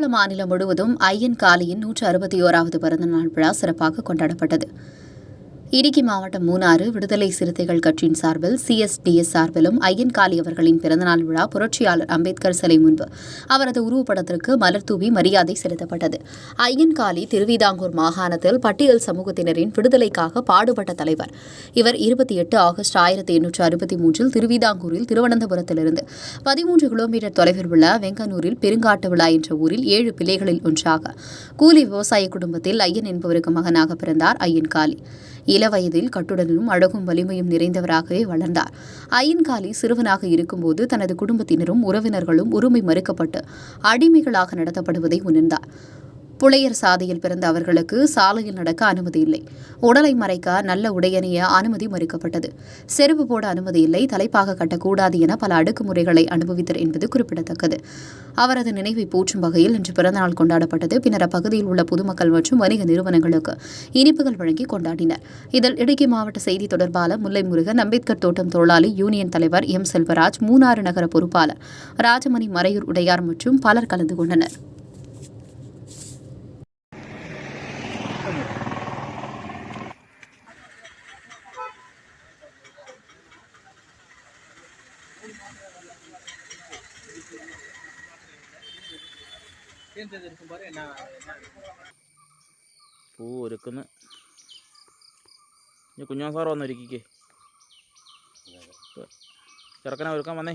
கேரள மாநிலம் முழுவதும் ஐயன் காளியின் நூற்று அறுபத்தி ஓராவது பிறந்தநாள் விழா சிறப்பாக கொண்டாடப்பட்டது. இடுக்கி மாவட்டம் மூணாறு விடுதலை சிறுத்தைகள் கட்சியின் சார்பில் சிஎஸ்டிஎஸ் சார்பிலும் ஐயன் அவர்களின் பிறந்தநாள் விழா புரட்சியாளர் அம்பேத்கர் சிலை முன்பு அவரது உருவப்படத்திற்கு மலர் தூவி மரியாதை செலுத்தப்பட்டது. ஐயன் திருவிதாங்கூர் மாகாணத்தில் பட்டியல் சமூகத்தினரின் விடுதலைக்காக பாடுபட்ட தலைவர். இவர் இருபத்தி எட்டு ஆகஸ்ட் ஆயிரத்தி எண்ணூற்று அறுபத்தி மூன்றில் திருவிதாங்கூரில் திருவனந்தபுரத்திலிருந்து பதிமூன்று கிலோமீட்டர் தொலைவில் உள்ள வெங்கனூரில் பெருங்காட்டு விழா என்ற ஊரில் ஏழு பிள்ளைகளில் ஒன்றாக. கூலி விவசாய குடும்பத்தில் ஐயன் என்பவருக்கு மகனாக பிறந்தார் ஐயன் இளவயதில் கட்டுடலும் அழகும் வலிமையும் நிறைந்தவராகவே வளர்ந்தார். ஐயன்காலி சிறுவனாக இருக்கும்போது தனது குடும்பத்தினரும் உறவினர்களும் உரிமை மறுக்கப்பட்டு அடிமைகளாக நடத்தப்படுவதை உணர்ந்தார். புலையர் சாதியில் பிறந்த அவர்களுக்கு சாலையில் நடக்க அனுமதி இல்லை. உடலை மறைக்க நல்ல உடையணிய அனுமதி மறுக்கப்பட்டது. செருப்பு போட அனுமதி இல்லை. தலைப்பாக கட்டக்கூடாது என பல அடுக்குமுறைகளை அனுபவித்தார் என்பது குறிப்பிடத்தக்கது. அவரது நினைவை போற்றும் வகையில் இன்று பிறந்தநாள் கொண்டாடப்பட்டது. பின்னர் அப்பகுதியில் உள்ள பொதுமக்கள் மற்றும் வணிக நிறுவனங்களுக்கு இனிப்புகள் வழங்கி கொண்டாடினர். இதில் இடுக்கி மாவட்ட செய்தி தொடர்பாளர் முல்லை முருகன் அம்பேத்கர் தோட்டம் தொழிலாளி யூனியன் தலைவர் எம் செல்வராஜ் மூணாறு நகர பொறுப்பாளர் ராஜமணி மறையூர் உடையார் மற்றும் பலர் கலந்து கொண்டனர். പൂ ഒരുക്കുന്നു. ഇനി കുഞ്ഞോ സാർ വന്ന് ഒരുക്കിക്കേ ചെറുക്കനെ ഒരുക്കാൻ വന്നേ.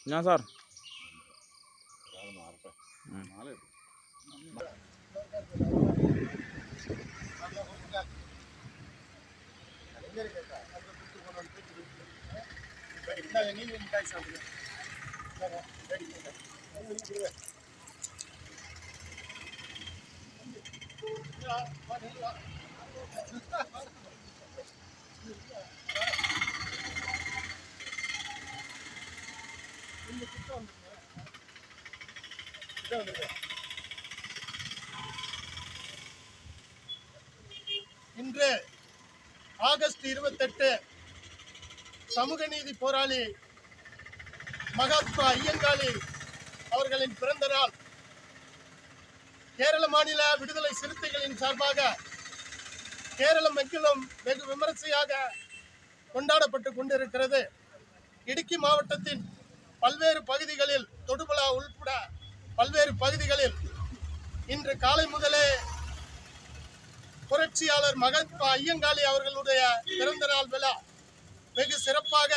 കുഞ്ഞോ സാർ. ഉം. இன்று ஆகஸ்ட் இருபத்தெட்டு சமூக நீதி போராளி மகாத்மா ஐயங்காளி அவர்களின் பிறந்த நாள் கேரள மாநில விடுதலை சிறுத்தைகளின் சார்பாக கேரளம் எங்கிலும் வெகு விமரிசையாக கொண்டாடப்பட்டு கொண்டிருக்கிறது. இடுக்கி மாவட்டத்தின் பல்வேறு பகுதிகளில் தொடுபலா உள்பட பல்வேறு பகுதிகளில் இன்று காலை முதலே புரட்சியாளர் மகாத்மா ஐயங்காளி அவர்களுடைய பிறந்த நாள் விழா வெகு சிறப்பாக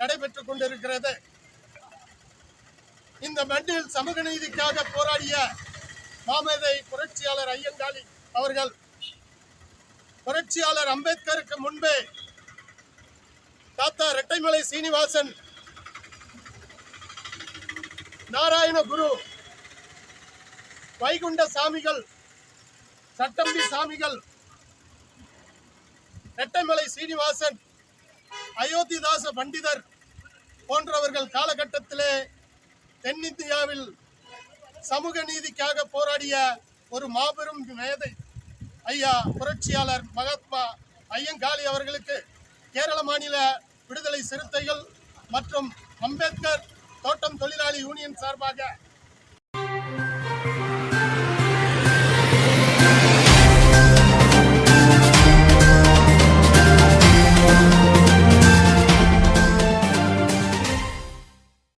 நடைபெற்றுக் கொண்டிருக்கிறது. இந்த மண்ணில் சமூக நீதிக்காக போராடிய மாமேதை புரட்சியாளர் ஐயங்காளி அவர்கள் புரட்சியாளர் அம்பேத்கருக்கு முன்பே தாத்தா ரெட்டைமலை சீனிவாசன் நாராயண குரு வைகுண்ட சாமிகள் சட்டம்பி சாமிகள் ரெட்டைமலை சீனிவாசன் அயோத்திதாச பண்டிதர் போன்றவர்கள் காலகட்டத்திலே தென்னிந்தியாவில் சமூக நீதிக்காக போராடிய ஒரு மாபெரும் மேதை ஐயா புரட்சியாளர் மகாத்மா ஐயங்காளி அவர்களுக்கு கேரள மாநில விடுதலை சிறுத்தைகள் மற்றும் அம்பேத்கர் தோட்டம் தொழிலாளி யூனியன் சார்பாக